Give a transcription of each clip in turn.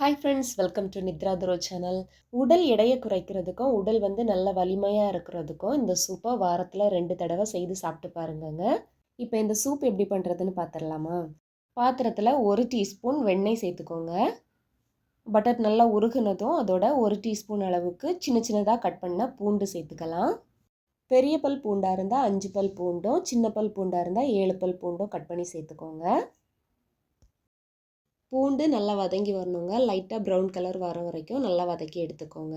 Hi friends welcome to Nithra துரோ channel உடல் எடையை குறைக்கிறதுக்கும் உடல் வந்து நல்ல வலிமையாக இருக்கிறதுக்கும் இந்த சூப்பை வாரத்தில் ரெண்டு தடவை செய்து சாப்பிட்டு பாருங்கங்க. இப்போ இந்த சூப் எப்படி பண்ணுறதுன்னு பார்த்துடலாமா பாத்திரத்தில் ஒரு டீஸ்பூன் வெண்ணெய் சேர்த்துக்கோங்க. பட்டர் நல்லா உருகுனதும் அதோட ஒரு டீஸ்பூன் அளவுக்கு சின்ன சின்னதாக கட் பண்ண பூண்டு சேர்த்துக்கலாம். பெரிய பல் பூண்டாக இருந்தால் அஞ்சு பல் பூண்டும் சின்ன பல் பூண்டாக இருந்தால் ஏழு பல் பூண்டும் கட் பண்ணி சேர்த்துக்கோங்க. பூண்டு நல்லா வதங்கி வரணுங்க. லைட்டாக ப்ரௌன் கலர் வர வரைக்கும் நல்லா வதக்கி எடுத்துக்கோங்க.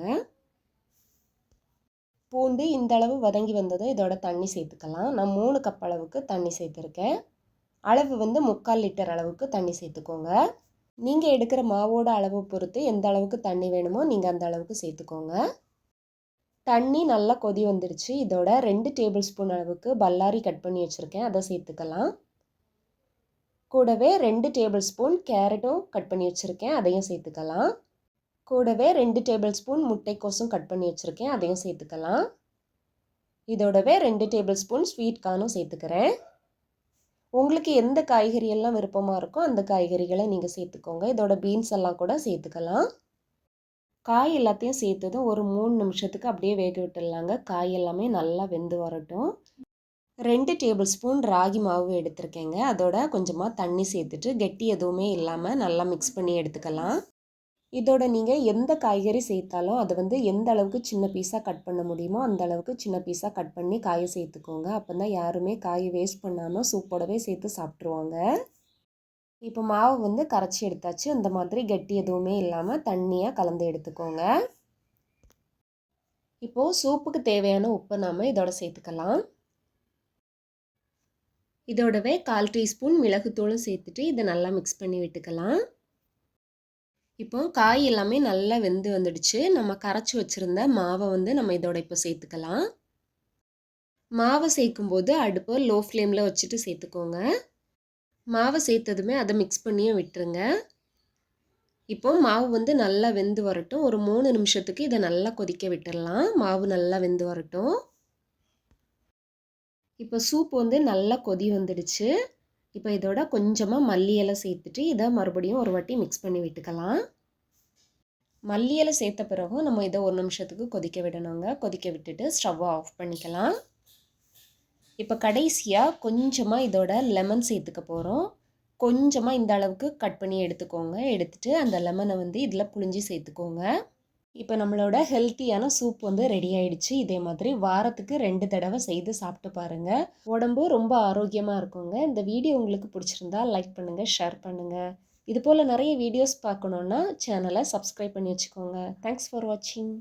பூண்டு இந்த அளவு வதங்கி வந்ததும் இதோட தண்ணி சேர்த்துக்கலாம். நான் மூணு கப் அளவுக்கு தண்ணி சேர்த்துருக்கேன். அளவு வந்து முக்கால் லிட்டர் அளவுக்கு தண்ணி சேர்த்துக்கோங்க. நீங்கள் எடுக்கிற மாவோட அளவு பொறுத்து எந்த அளவுக்கு தண்ணி வேணுமோ நீங்கள் அந்த அளவுக்கு சேர்த்துக்கோங்க. தண்ணி நல்லா கொதி வந்துடுச்சு இதோட ரெண்டு டேபிள் ஸ்பூன் அளவுக்கு பல்லாரி கட் பண்ணி வச்சுருக்கேன். அதை சேர்த்துக்கலாம். கூடவே ரெண்டு டேபிள் ஸ்பூன் கேரட்டும் கட் பண்ணி வச்சுருக்கேன் அதையும் சேர்த்துக்கலாம். கூடவே ரெண்டு டேபிள் ஸ்பூன் முட்டைக்கோசும் கட் பண்ணி வச்சுருக்கேன் அதையும் சேர்த்துக்கலாம். இதோடவே ரெண்டு டேபிள் ஸ்பூன் ஸ்வீட் கார்னும் சேர்த்துக்கிறேன். உங்களுக்கு எந்த காய்கறி எல்லாம் விருப்பமாக இருக்கோ அந்த காய்கறிகளை நீங்கள் சேர்த்துக்கோங்க. இதோட பீன்ஸ் எல்லாம் கூட சேர்த்துக்கலாம். காய் எல்லாத்தையும் சேர்த்ததும் ஒரு மூணு நிமிஷத்துக்கு அப்படியே வேக விட்டுடலாங்க. காய் எல்லாமே நல்லா வெந்து வரட்டும். ரெண்டு டேபிள் ஸ்பூன் ராகி மாவு எடுத்திருக்கேங்க. அதோட கொஞ்சமாக தண்ணி சேர்த்துட்டு கெட்டி எதுவுமே இல்லாமல் நல்லா மிக்ஸ் பண்ணி எடுத்துக்கலாம். இதோட நீங்கள் எந்த காய்கறி சேர்த்தாலும் அதை வந்து எந்த அளவுக்கு சின்ன பீஸாக கட் பண்ண முடியுமோ அந்த அளவுக்கு சின்ன பீஸாக கட் பண்ணி காயை சேர்த்துக்கோங்க. அப்போ தான் யாருமே காயை வேஸ்ட் பண்ணாமல் சூப்போடவே சேர்த்து சாப்பிட்ருவாங்க இப்போ மாவு வந்து கரைச்சி எடுத்தாச்சு. அந்த மாதிரி கெட்டி எதுவுமே இல்லாமல் தண்ணியாக கலந்து எடுத்துக்கோங்க. இப்போது சூப்புக்கு தேவையான உப்பை நாம் இதோட சேர்த்துக்கலாம். இதோடவே கால் டீஸ்பூன் மிளகுத்தூளும் சேர்த்துட்டு இதை நல்லா மிக்ஸ் பண்ணி விட்டுக்கலாம். இப்போ காய் எல்லாமே நல்லா வெந்து வந்துடுச்சு. நம்ம கரைச்சி வச்சுருந்த மாவை வந்து நம்ம இதோட இப்போ சேர்த்துக்கலாம். மாவை சேர்க்கும்போது அடுப்பை லோ ஃப்ளேமில் வச்சுட்டு சேர்த்துக்கோங்க. மாவை சேர்த்ததுமே அதை மிக்ஸ் பண்ணியும் விட்டுருங்க. இப்போ மாவு வந்து நல்லா வெந்து வரட்டும். ஒரு மூணு நிமிஷத்துக்கு இதை நல்லா கொதிக்க விட்டுடலாம் மாவு நல்லா வெந்து வரட்டும். இப்போ சூப் வந்து நல்லா கொதி வந்துடுச்சு. இப்போ இதோட கொஞ்சமாக மல்லி இலை சேர்த்துட்டு இதை மறுபடியும் ஒரு வாட்டி மிக்ஸ் பண்ணி விட்டுக்கலாம். மல்லி இலை சேர்த்த பிறகும் நம்ம இதை ஒரு நிமிஷத்துக்கு கொதிக்க விடணுங்க. கொதிக்க விட்டுட்டு ஸ்டவ்வை ஆஃப் பண்ணிக்கலாம். இப்போ கடைசியாக கொஞ்சமாக இதோட லெமன் சேர்த்துக்க போகிறோம் கொஞ்சமாக இந்த அளவுக்கு கட் பண்ணி எடுத்துக்கோங்க. எடுத்துகிட்டு அந்த லெமனை வந்து இதில் புழிஞ்சு சேர்த்துக்கோங்க. இப்போ நம்மளோட ஹெல்த்தியான சூப் வந்து ரெடி ஆயிடுச்சு. இதே மாதிரி வாரத்துக்கு ரெண்டு தடவை செய்து சாப்பிட்டு பாருங்கள் உடம்பு ரொம்ப ஆரோக்கியமாக இருக்குங்க. இந்த வீடியோ உங்களுக்கு பிடிச்சிருந்தா லைக் பண்ணுங்கள் ஷேர் பண்ணுங்கள் இது போல் நிறைய வீடியோஸ் பார்க்கணுன்னா சேனலை சப்ஸ்கிரைப் பண்ணி வச்சுக்கோங்க. தேங்க்ஸ் ஃபார் வாட்சிங்